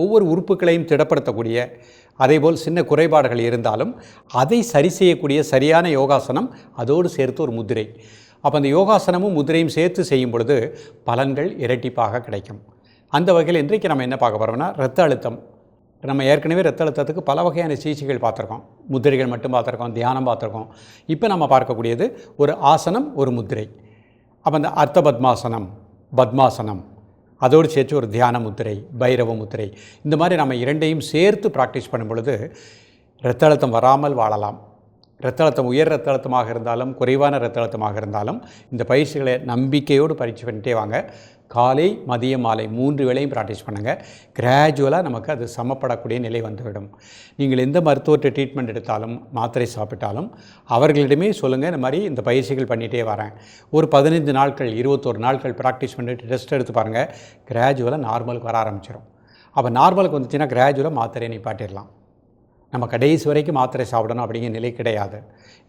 ஒவ்வொரு உறுப்புகளையும் திடப்படுத்தக்கூடிய அதேபோல் சின்ன குறைபாடுகள் இருந்தாலும் அதை சரி செய்யக்கூடிய சரியான யோகாசனம் அதோடு சேர்த்து ஒரு முதிரை. அப்போ அந்த யோகாசனமும் முதிரையும் சேர்த்து செய்யும் பொழுது பலன்கள் இரட்டிப்பாக கிடைக்கும். அந்த வகையில் இன்றைக்கு நம்ம என்ன பார்க்க போகிறோம்னா ரத்த அழுத்தம். நம்ம ஏற்கனவே ரத்த அழுத்தத்துக்கு பல வகையான சிகிச்சைகள் பார்த்துருக்கோம். முதிரைகள் மட்டும் பார்த்துருக்கோம் தியானம் பார்த்துருக்கோம். இப்போ நம்ம பார்க்கக்கூடியது ஒரு ஆசனம் ஒரு முதிரை. அப்போ அந்த அர்த்த பத்மாசனம் பத்மாசனம். அதோடு சேர்த்து ஒரு தியான முத்திரை பைரவ முத்திரை. இந்த மாதிரி நம்ம இரண்டையும் சேர்த்து ப்ராக்டிஸ் பண்ணும் பொழுது இரத்த அழுத்தம் வராமல் வாழலாம். இரத்த அழுத்தம் உயர் இரத்த அழுத்தமாக இருந்தாலும் குறைவான இரத்த அழுத்தமாக இருந்தாலும் இந்த பயிற்சிகளை நம்பிக்கையோடு பயிற்சி பண்ணிட்டே வாங்க. காலை மதியம் மாலை மூன்று வேளையும் ப்ராக்டிஸ் பண்ணுங்கள் கிராஜுவலாக நமக்கு அது சமப்படக்கூடிய நிலை வந்துவிடும். நீங்கள் எந்த மருத்துவர்கிட்ட ட்ரீட்மெண்ட் எடுத்தாலும் மாத்திரை சாப்பிட்டாலும் அவர்களிடமே சொல்லுங்கள் இந்த மாதிரி இந்த பயிற்சிகள் பண்ணிகிட்டே வரேன். ஒரு பதினைந்து நாட்கள் இருபத்தோரு நாட்கள் ப்ராக்டிஸ் பண்ணிட்டு ரெஸ்ட் எடுத்து பாருங்கள் கிராஜுவலாக நார்மலுக்கு வர ஆரம்பிச்சிடும் அப்போ நார்மலுக்கு வந்துச்சுன்னா கிராஜுவலாக மாத்திரையை நிப்பாட்டிடலாம். நம்ம கடைசி வரைக்கும் மாத்திரை சாப்பிடணும் அப்படிங்கிற நிலை கிடையாது.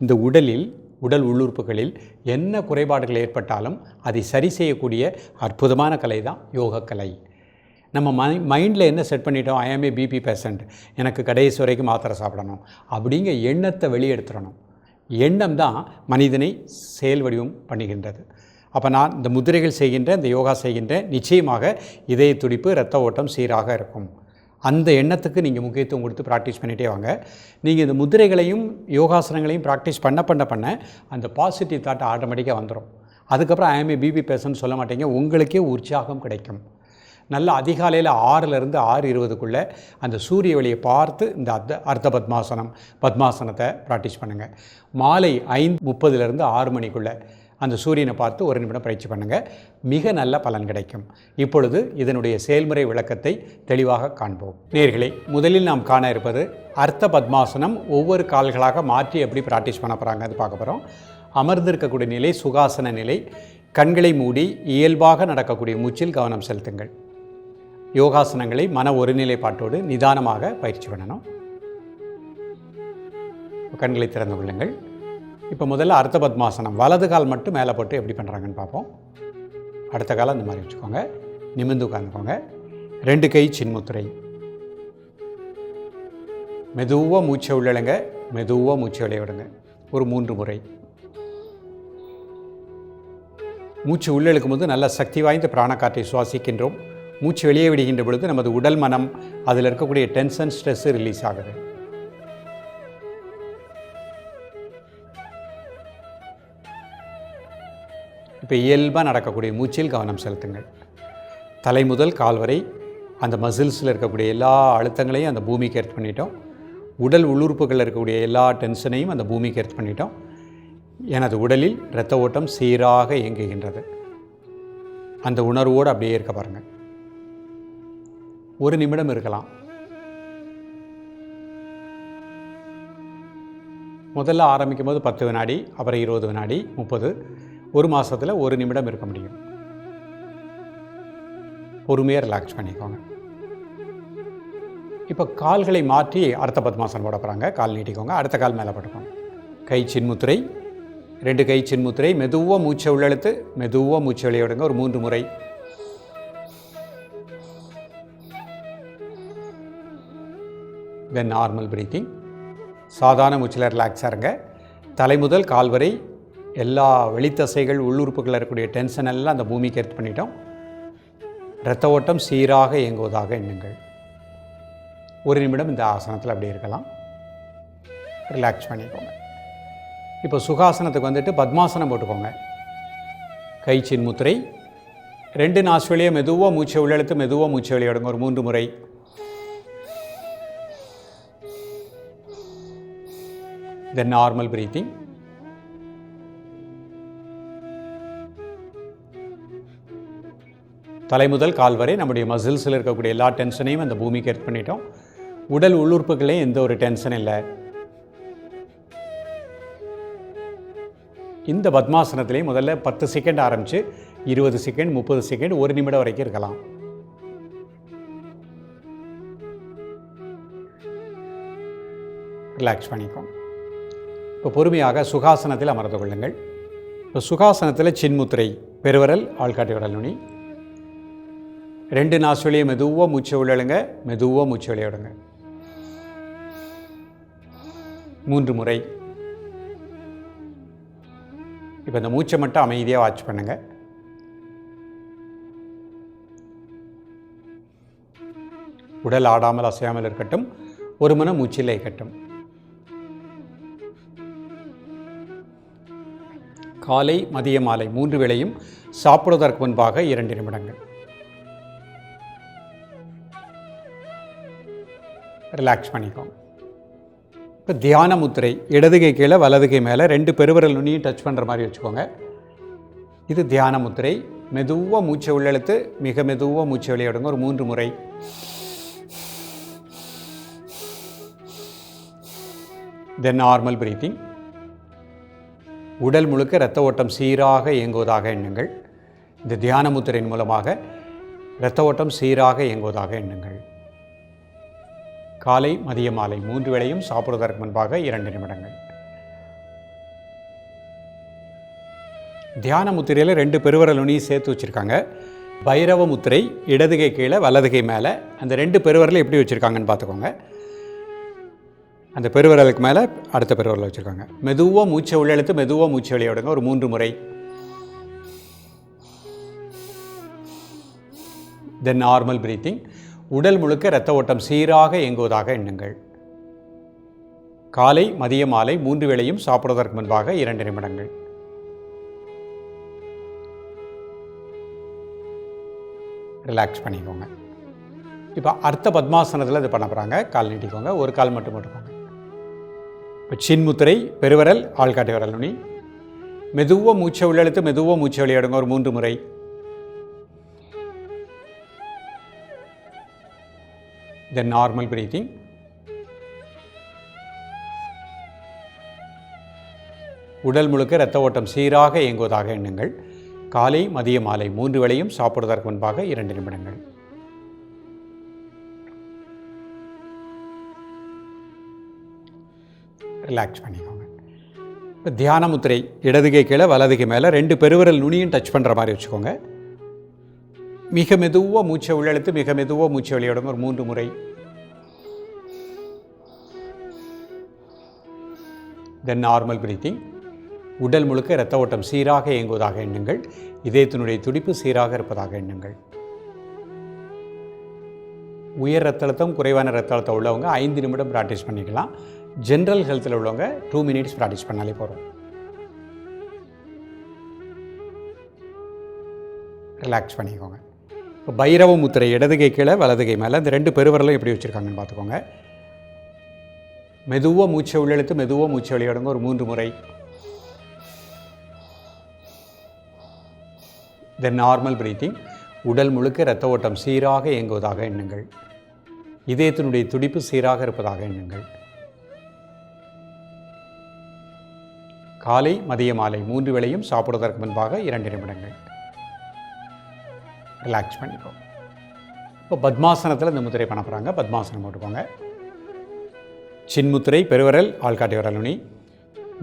இந்த உடலில் உடல் உள்ளுறுப்புகளில் என்ன குறைபாடுகள் ஏற்பட்டாலும் அதை சரி செய்யக்கூடிய அற்புதமான கலை தான் யோகக்கலை. நம்ம மை மைண்டில் என்ன செட் பண்ணிட்டோம்? ஐஎம்ஏ பிபி பேஷண்ட் எனக்கு கடைசி வரைக்கும் மாத்திரை சாப்பிடணும். அப்படிங்கிற எண்ணத்தை வெளியெடுத்துடணும். எண்ணம் தான் மனிதனை செயல் வடிவம் பண்ணுகின்றது. அப்போ நான் இந்த முதிரைகள் செய்கின்ற இந்த யோகா செய்கின்ற நிச்சயமாக இதய துடிப்பு இரத்த ஓட்டம் சீராக இருக்கும். அந்த எண்ணத்துக்கு நீங்கள் முக்கியத்துவம் கொடுத்து ப்ராக்டிஸ் பண்ணிகிட்டே வாங்க. நீங்கள் இந்த முதிரைகளையும் யோகாசனங்களையும் ப்ராக்டிஸ் பண்ண பண்ண பண்ண அந்த பாசிட்டிவ் தாட் ஆட்டோமேட்டிக்காக வந்துடும் அதுக்கப்புறம் ஐஎம்ஏ பிபி பேசன்னு சொல்ல மாட்டீங்க. உங்களுக்கே உற்சாகம் கிடைக்கும். நல்ல அதிகாலையில் ஆறுலேருந்து ஆறு இருபதுக்குள்ளே அந்த சூரிய ஒளியை பார்த்து இந்த அர்த்த அர்த்த பத்மாசனம் பத்மாசனத்தை ப்ராக்டிஸ் பண்ணுங்கள் மாலை ஐந்து முப்பதுலேருந்து ஆறு மணிக்குள்ளே அந்த சூரியனை பார்த்து ஒரு நிமிடம் பயிற்சி பண்ணுங்கள் மிக நல்ல பலன் கிடைக்கும். இப்பொழுது இதனுடைய செயல்முறை விளக்கத்தை தெளிவாக காண்போம். நேர்களே முதலில் நாம் காண இருப்பது அர்த்த பத்மாசனம் ஒவ்வொரு கால்களாக மாற்றி எப்படி ப்ராக்டிஸ் பண்ண போகிறாங்க அது பார்க்க போகிறோம் அமர்ந்திருக்கக்கூடிய நிலை சுகாசன நிலை கண்களை மூடி இயல்பாக நடக்கக்கூடிய மூச்சில் கவனம் செலுத்துங்கள். யோகாசனங்களை மன ஒருநிலைப்பாட்டோடு நிதானமாக பயிற்சி பண்ணணும். கண்களை திறந்து கொள்ளுங்கள். இப்போ முதல்ல அர்த்த பத்மாசனம். வலது கால் மட்டும் மேலே போட்டு எப்படி பண்ணுறாங்கன்னு பார்ப்போம். அடுத்த காலம் அந்த மாதிரி வச்சுக்கோங்க. நிமிர்ந்து உட்காந்துக்கோங்க ரெண்டு கை சின்முத்துரை. மெதுவாக மூச்சை உள்ளழுங்க மெதுவாக மூச்சை வெளிய விடுங்க. ஒரு மூன்று முறை. மூச்சு உள்ளெழுக்கும் போது நல்ல சக்தி வாய்ந்த பிராணக்காற்றை சுவாசிக்கின்றோம். மூச்சு வெளியே விடுகின்ற பொழுது நமது உடல் மனம் அதில் இருக்கக்கூடிய டென்ஷன் ஸ்ட்ரெஸ்ஸு ரிலீஸ் ஆகுது. இப்போ இயல்பாக நடக்கக்கூடிய மூச்சில் கவனம் செலுத்துங்கள். தலை முதல் கால் வரை அந்த மசில்ஸில் இருக்கக்கூடிய எல்லா அழுத்தங்களையும் அந்த பூமிக்கு ஏற்று பண்ணிட்டோம். உடல் உள்ளுறுப்புகளில் இருக்கக்கூடிய எல்லா டென்ஷனையும் அந்த பூமிக்கு ஏற்று பண்ணிட்டோம். எனது உடலில் இரத்த ஓட்டம் சீராக இயங்குகின்றது. அந்த உணர்வோடு அப்படியே இருக்க பாருங்கள் ஒரு நிமிடம் இருக்கலாம். முதல்ல ஆரம்பிக்கும் போது பத்து வினாடி அப்புறம் இருபது வினாடி முப்பது. ஒரு மாதத்தில் ஒரு நிமிடம் இருக்க முடியும். பொறுமையாக ரிலாக்ஸ் பண்ணிக்கோங்க. இப்போ கால்களை மாற்றி அடுத்த பத்மாசனம் போட போகிறாங்க கால் நீட்டிக்கோங்க. அடுத்த கால் மேலே போட்டுக்கோங்க. கை சின்முத்திரை. ரெண்டு கை சின்முத்திரை. மெதுவாக மூச்சை உள்ளெழுத்து மெதுவாக மூச்சை வெளியிடுங்க ஒரு மூன்று முறை. தென் நார்மல் பிரீத்திங் சாதாரண மூச்சில் ரிலாக்ஸாக இருங்க. தலை முதல் கால் வரை எல்லா வெளித்தசைகள் உள்ளுறுப்புகளில் இருக்கக்கூடிய டென்ஷன் எல்லாம் அந்த பூமிக்கு எடுத்து பண்ணிட்டோம். இரத்த ஓட்டம் சீராக இயங்குவதாக எண்ணுங்கள். ஒரு நிமிடம் இந்த ஆசனத்தில் அப்படி இருக்கலாம். ரிலாக்ஸ் பண்ணிக்கோங்க. இப்போ சுகாசனத்துக்கு வந்துட்டு பத்மாசனம் போட்டுக்கோங்க. கைச்சின் முத்திரை ரெண்டு நாசுவலியை மெதுவாக மூச்சை உள்ளெழுத்து மெதுவாக மூச்சை வெளியிடுங்க. ஒரு மூன்று முறை. தென் நார்மல் பிரீத்திங் தலை முதல் கால் வரை நம்முடைய மசில்ஸில் இருக்கக்கூடிய எல்லா டென்ஷனையும் அந்த பூமிக்கு ஏற்று பண்ணிட்டோம். உடல் உள்ளுறுப்புகளையும் எந்த ஒரு டென்ஷன் இல்லை. இந்த பத்மாசனத்திலையும் முதல்ல பத்து செகண்ட் ஆரம்பித்து இருபது செகண்ட் முப்பது செகண்ட் ஒரு நிமிடம் வரைக்கும் இருக்கலாம். ரிலாக்ஸ் பண்ணிக்கோங்க. இப்போ பொறுமையாக சுகாசனத்தில் அமர்ந்து கொள்ளுங்கள். இப்போ சுகாசனத்தில் சின்முத்திரை பெருவரல் ஆள்காட்டி விரல் நுனி. ரெண்டு நாசுலையும் மெதுவாக மூச்சை உள்ளழுங்க மெதுவாக மூச்சு விளையாடுங்க. மூன்று முறை. இப்போ இந்த மூச்சை மட்டும் அமைதியாக வாட்ச் பண்ணுங்க. உடல் ஆடாமல் அசையாமல் இருக்கட்டும் ஒரு மன மூச்சில் இருக்கட்டும். காலை மதிய மாலை மூன்று வேளையும் சாப்பிடுவதற்கு முன்பாக இரண்டு நிமிடங்கள். ரிலாக்ஸ் பண்ணிக்கோங்க. இப்போ தியான முத்திரை இடது கை கீழே வலது கை மேலே ரெண்டு பெருவிரல் நுனியும் டச் பண்ணுற மாதிரி வச்சுக்கோங்க. இது தியான முத்திரை. மெதுவாக மூச்சை உள்ளெழுத்து மிக மெதுவாக மூச்சை வெளியிடுங்க ஒரு மூன்று முறை. தென் நார்மல் பிரீத்திங் உடல் முழுக்க இரத்த ஓட்டம் சீராக இயங்குவதாக எண்ணுங்கள். இந்த தியான முத்திரையின் மூலமாக இரத்த ஓட்டம் சீராக இயங்குவதாக எண்ணுங்கள். காலை மதிய மாலை மூன்று வேளையும் சாப்பிடுவதற்கு முன்பாக இரண்டு நிமிடங்கள். தியான முத்திரையில் ரெண்டு பெருவரல் நுனியும் சேர்த்து வச்சுருக்காங்க. பைரவ முத்திரை இடதுகை கீழே வலதுகை மேலே. அந்த ரெண்டு பெருவரலை எப்படி வச்சுருக்காங்கன்னு பார்த்துக்கோங்க. அந்த பெருவிரலுக்கு மேலே அடுத்த பெருவிரல் வச்சுருக்காங்க. மெதுவாக மூச்சை உள்ளெழுத்து மெதுவாக மூச்சை வெளியே ஒரு மூன்று முறை. தென் நார்மல் பிரீத்திங் உடல் முழுக்க இரத்த ஓட்டம் சீராக இயங்குவதாக எண்ணுங்கள். காலை மதிய மாலை மூன்று வேளையும் சாப்பிடுவதற்கு முன்பாக இரண்டு நிமிடங்கள். ரிலாக்ஸ் பண்ணிக்கோங்க. இப்போ அர்த்த பத்மாசனத்தில் இது பண்ண போகிறாங்க கால் நீட்டிக்கோங்க. ஒரு கால் மட்டும் போட்டுக்கோங்க. இப்போ சின்முத்திரை பெருவரல் ஆள்காட்டி வரல் நுனி. மெதுவாக மூச்சை உள்ளெழுத்து மெதுவாக மூச்சை வெளியிடுங்க ஒரு மூன்று முறை. Then normal breathing. உடல் முழுக்க இரத்த ஓட்டம் சீராக இயங்குவதாக எண்ணுங்கள். காலை மதிய மாலை மூன்று வேளையும் சாப்பிடுவதற்கு முன்பாக இரண்டு நிமிடங்கள். ரிலாக்ஸ் பண்ணிக்கோங்க. இப்போ தியான முத்திரை இடதுகை கீழே வலதுகை மேலே ரெண்டு பெருவிரல் நுனியும் டச் பண்ணுற மாதிரி வச்சுக்கோங்க. மிக மெதுவாக மூச்சை உள்ளெழுத்து மிக மெதுவாக மூச்சை வெளியிடுங்க ஒரு மூன்று முறை. தென் நார்மல் பிரீத்திங் உடல் முழுக்க இரத்த ஓட்டம் சீராக இயங்குவதாக எண்ணுங்கள். இதயத்தினுடைய துடிப்பு சீராக இருப்பதாக எண்ணுங்கள். உயர் ரத்த அழுத்தம் குறைவான ரத்த அழுத்தம் உள்ளவங்க ஐந்து நிமிடம் ப்ராக்டிஸ் பண்ணிக்கலாம். ஜென்ரல் ஹெல்த்தில் உள்ளவங்க டூ மினிட்ஸ் ப்ராக்டிஸ் பண்ணாலே போகிறோம் ரிலாக்ஸ் பண்ணிக்கோங்க. பைரவ முத்திரை இடதுகை கீழே வலதுகை மேலே. இந்த ரெண்டு பெருவரலும் எப்படி வச்சுருக்காங்கன்னு பார்த்துக்கோங்க. மெதுவாக மூச்சை உள்ளெழுத்து மெதுவாக மூச்சை வெளியிடுங்க. ஒரு மூன்று முறை. தென் நார்மல் பிரீத்திங் உடல் முழுக்க இரத்த ஓட்டம் சீராக இயங்குவதாக எண்ணுங்கள். இதயத்தினுடைய துடிப்பு சீராக இருப்பதாக எண்ணுங்கள். காலை மதிய மாலை மூன்று வேளையும் சாப்பிடுவதற்கு முன்பாக இரண்டு நிமிடங்கள். ரிலாக்ஸ் பண்ணிக்கோ இப்போ பத்மாசனத்தில் இந்த முத்திரை பண்ண போகிறாங்க பத்மாசனம் போட்டுக்கோங்க. சின்முத்திரை பெருவரல் ஆள்காட்டி வரல் நுனி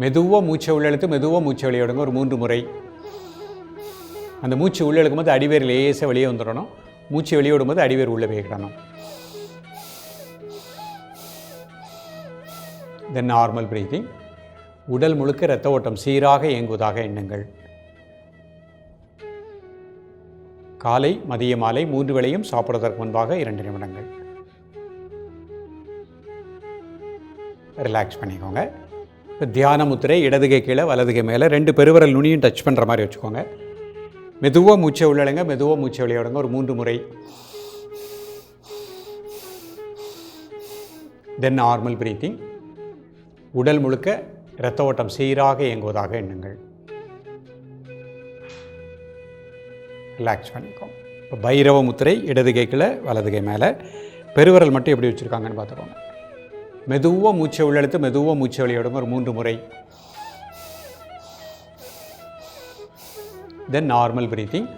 மெதுவாக மூச்சை உள்ளெழுத்து மெதுவாக மூச்சை வெளியிடுங்க ஒரு மூன்று முறை. அந்த மூச்சு உள்ளே போது அடிவேர் லேசாக வெளியே வந்துடணும். மூச்சு வெளியே போது அடிவேர் உள்ளே போய்க்கிடணும் தென் நார்மல் பிரீத்திங் உடல் முழுக்க இரத்த ஓட்டம் சீராக இயங்குவதாக எண்ணுங்கள். காலை மதிய மாலை மூன்று வேளையும் சாப்பிடுவதற்கு முன்பாக இரண்டு நிமிடங்கள். ரிலாக்ஸ் பண்ணிக்கோங்க. இப்போ தியான முத்திரை இடதுகை கீழே வலதுகை மேலே ரெண்டு பெருவரல் நுனியும் டச் பண்ணுற மாதிரி வச்சுக்கோங்க. மெதுவாக மூச்சை உள்ளடங்க மெதுவாக மூச்சை விளையாடுங்க ஒரு மூன்று முறை. தென் நார்மல் பிரீத்திங் உடல் முழுக்க இரத்த ஓட்டம் சீராக இயங்குவதாக எண்ணுங்கள். ரிலாக்ஸ் பண்ணிக்கோங்க. இப்போ பைரவ முத்திரை இடது கைக்கில் வலது கை மேலே. பெருவரல் மட்டும் எப்படி வச்சுருக்காங்கன்னு பார்த்துக்கோங்க. மெதுவாக மூச்சை உள்ளெழுத்து மெதுவாக மூச்சை வெளியிடுங்க. ஒரு மூன்று முறை. தென் நார்மல் பிரீத்திங்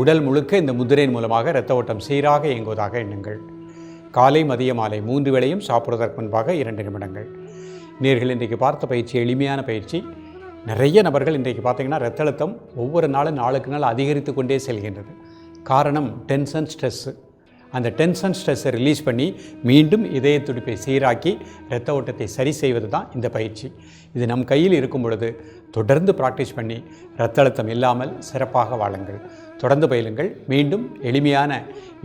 உடல் முழுக்க இந்த முதிரையின் மூலமாக இரத்த ஓட்டம் சீராக இயங்குவதாக எண்ணுங்கள். காலை மதிய மாலை மூன்று வேளையும் சாப்பிடுவதற்கு முன்பாக இரண்டு நிமிடங்கள். நேர்கள் இன்றைக்கு பார்த்த பயிற்சி எளிமையான பயிற்சி. நிறைய நபர்கள் இன்றைக்கு பார்த்தீங்கன்னா ரத்த அழுத்தம் ஒவ்வொரு நாளும் நாளுக்கு நாள் அதிகரித்து கொண்டே செல்கின்றது. காரணம் டென்ஷன் ஸ்ட்ரெஸ்ஸு அந்த டென்ஷன் ஸ்ட்ரெஸ்ஸை ரிலீஸ் பண்ணி மீண்டும் இதய துடிப்பை சீராக்கி இரத்த ஓட்டத்தை சரி செய்வது தான் இந்த பயிற்சி. இது நம் கையில் இருக்கும் பொழுது தொடர்ந்து ப்ராக்டிஸ் பண்ணி இரத்த அழுத்தம் இல்லாமல் சிறப்பாக வாழுங்கள். தொடர்ந்து பயிலுங்கள். மீண்டும் எளிமையான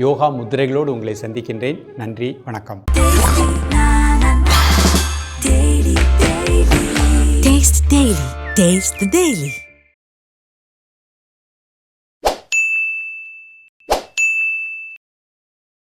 யோகா முத்திரைகளோடு உங்களை சந்திக்கின்றேன். நன்றி. வணக்கம். Taste Daily. Taste the Daily.